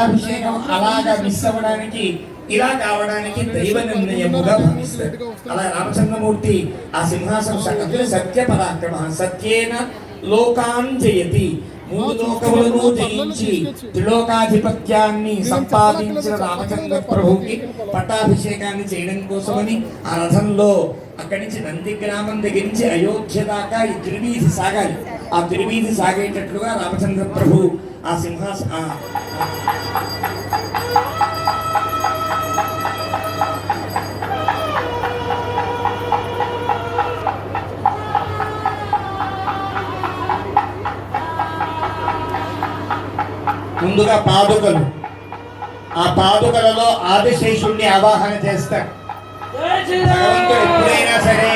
పట్టాభిషేకం అలాగా మిస్ అవ్వడానికి ఇలా కావడానికి దైవ నిర్ణయముగా భావిస్తారు. అలా రామచంద్రమూర్తి ఆ సింహాసనం సత్య సత్య పరాక్రమ సత్యేన లోకాం జయతి. మూడు లోకములను జయించి త్రిలోకాధిపత్యాన్ని సంపాదించిన రామచంద్ర ప్రభుకి పట్టాభిషేకాన్ని చేయడం కోసమని ఆ రథంలో అక్కడి నుంచి నంది గ్రామం దగ్గర నుంచి అయోధ్య దాకా ఈ త్రివీధి సాగాలి. ఆ త్రివీధి సాగేటట్లుగా రామచంద్ర ప్రభు ఆ సింహాస ఆ- ముందుగా పాదుకలు. ఆ పాదుకలలో ఆదిశేషుణ్ణి ఆవాహన చేస్తాడు భగవంతుడు ఎప్పుడైనా సరే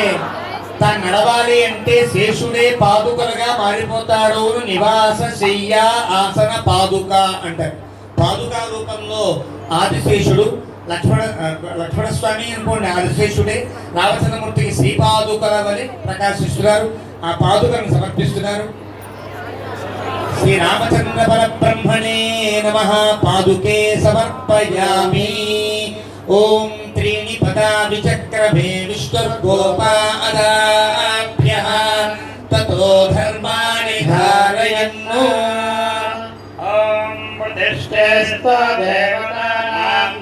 తాను నడవాలి అంటే శేషుడే పాదుకలుగా మారిపోతాడు. నివాస శయ్య ఆసన పాదుక అంటారు. పాదుక రూపంలో ఆదిశేషుడు లక్ష్మణ లక్ష్మణ స్వామి అనుకోండి ఆదిశేషుడే రామచంద్రమూర్తికి శ్రీపాదుకల వలె ప్రకాశిస్తున్నారు. ఆ పాదుకలను సమర్పిస్తున్నారు. శ్రీ రామచంద్ర పరబ్రహ్మణే నమ. పాదుకే సమర్పయామి. ఓం త్రీ విష్ణుర్గోపాదాభ్య తతో ధర్మాణి ధారయన్ను ఓం ప్రతిష్ఠేస్తో దేవతానాం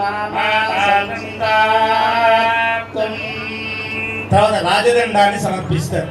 తర్వాత రాజదండాన్ని సమర్పిస్తారు।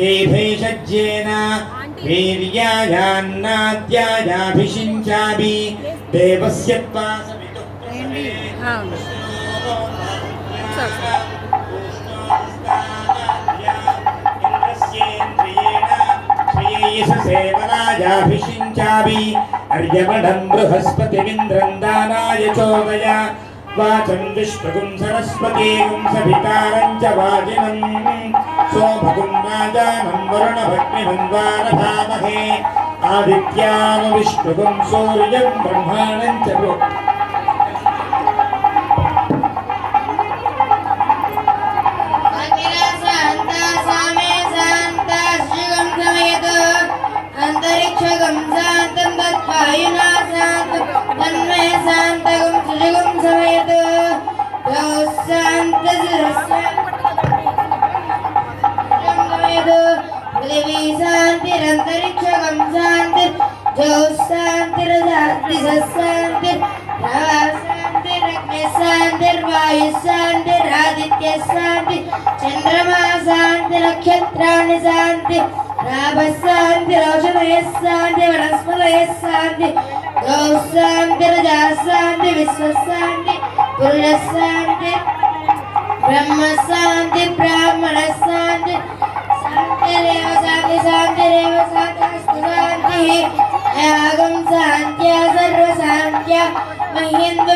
सरस्वत्यै भेषज्येन वीर्यायान्नाद्यायाभिषिञ्चामि देवस्य त्वा सवितुः प्रभवे। सेवनायाभिषिञ्चामि अर्यमणं बृहस्पतिमिन्द्रं दानाय चोदय वाचं विश्वगुं सरस्वतीगुं सभिकारं च वाजिनं सोमगुं राजानं वरुणभग्निमन्वारभामहे आदित्यानुविष्णुगुं सूर्यं ब्रह्माणं च శాంతిరగ్ని శాంతిర్వాయు శాంతిరాదిత్య శాంతి చంద్రమా శాంతి నక్షత్రాణి శాంతి రాభశాంతి ఔషధయ శాంతి వనస్పతయ శాంతి గౌ శాంతి రజా శాంతి విశ్వశాంతి పురుష శాంతి బ్రహ్మ శాంతి బ్రాహ్మణ శాంతి శాంతిరేవ శాంతి శాంతిరేవ శాంతి శాంతి యాగం శాంత్య సర్వ శాంత్య మహ్యందు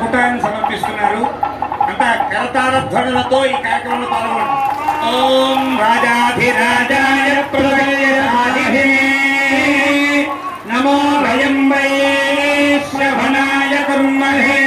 ఘటాన్ని సమర్పిస్తున్నారు. అంతా కరతాళ ధ్వనులతో ఈ కార్యక్రమంలో పాల్గొంటారు ఓం రాజాధిరాజాయ ప్రజయరాజిహే నమో భయం వై శ్రవణాయ కర్మహే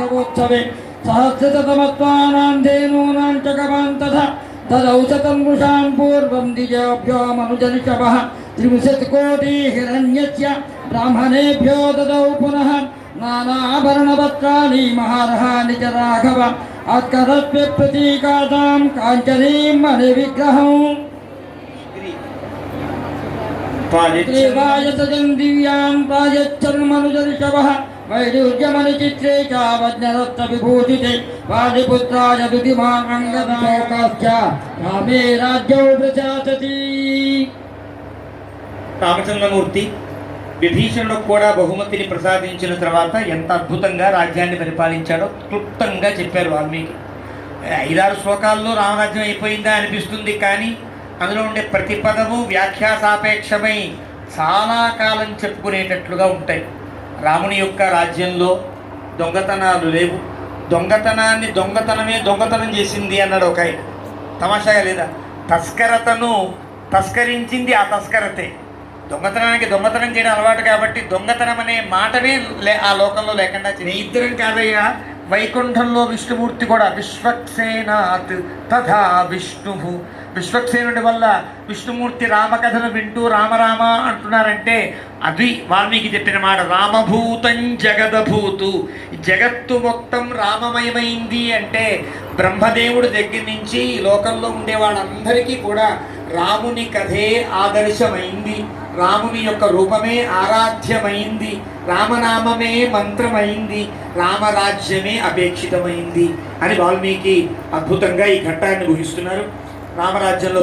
काकवोत्सवे सहस्रशतमत्वानान्धेनूनां च कवान् तथा तदौषतन्मृषां ब्राह्मणेभ्यो ददौ पुनः नानाभरणपत्राणि महारहानि च राघव अत्करस्य प्रतीकातां काञ्चनीं मणिविग्रहौ। प्रायच्छन् శ్రీవాయసజం దివ్యాం చిత్రే చావజ్ఞరత్న విభూషితే వాదిపుత్రాయ విధిమాంగనాయకాశ్చ రామచంద్రమూర్తి విభీషణుడు కూడా బహుమతిని ప్రసాదించిన తర్వాత ఎంత అద్భుతంగా రాజ్యాన్ని పరిపాలించాడో క్లుప్తంగా చెప్పారు వాల్మీకి. ఐదారు శ్లోకాల్లో రామరాజ్యం అయిపోయిందా అనిపిస్తుంది కానీ అందులో ఉండే ప్రతి పదము వ్యాఖ్యాసాపేక్షమై చాలా కాలం చెప్పుకునేటట్లుగా ఉంటాయి. రాముని యొక్క రాజ్యంలో దొంగతనాలు లేవు. దొంగతనాన్ని దొంగతనమే దొంగతనం చేసింది అన్నాడు ఒక ఆయన. తమాషాగా లేదా? తస్కరతను తస్కరించింది ఆ తస్కరతే. దొంగతనానికి దొంగతనం చేయడం అలవాటు కాబట్టి దొంగతనం అనే మాటనే లే ఆ లోకంలో లేకుండా చేసింది. నీ ఇద్దరం కాదయ్యా. వైకుంఠంలో విష్ణుమూర్తి కూడా విశ్వక్సేనాత్ తథా విష్ణు. విశ్వక్సేనుడి వల్ల విష్ణుమూర్తి రామకథను వింటూ రామరామ అంటున్నారంటే అది వాల్మీకి చెప్పిన మాట రామభూతం జగదభూతు. జగత్తు మొత్తం రామమయమైంది అంటే బ్రహ్మదేవుడి దగ్గర నుంచి ఈ లోకంలో ఉండే వాళ్ళందరికీ కూడా రాముని కథే ఆదర్శమైంది. రాముని యొక్క రూపమే ఆరాధ్యమైంది. రామనామమే మంత్రమైంది. రామరాజ్యమే అపేక్షితమైంది అని వాల్మీకి అద్భుతంగా ఈ ఘట్టాన్ని ఊహిస్తున్నారు. రామరాజ్యంలో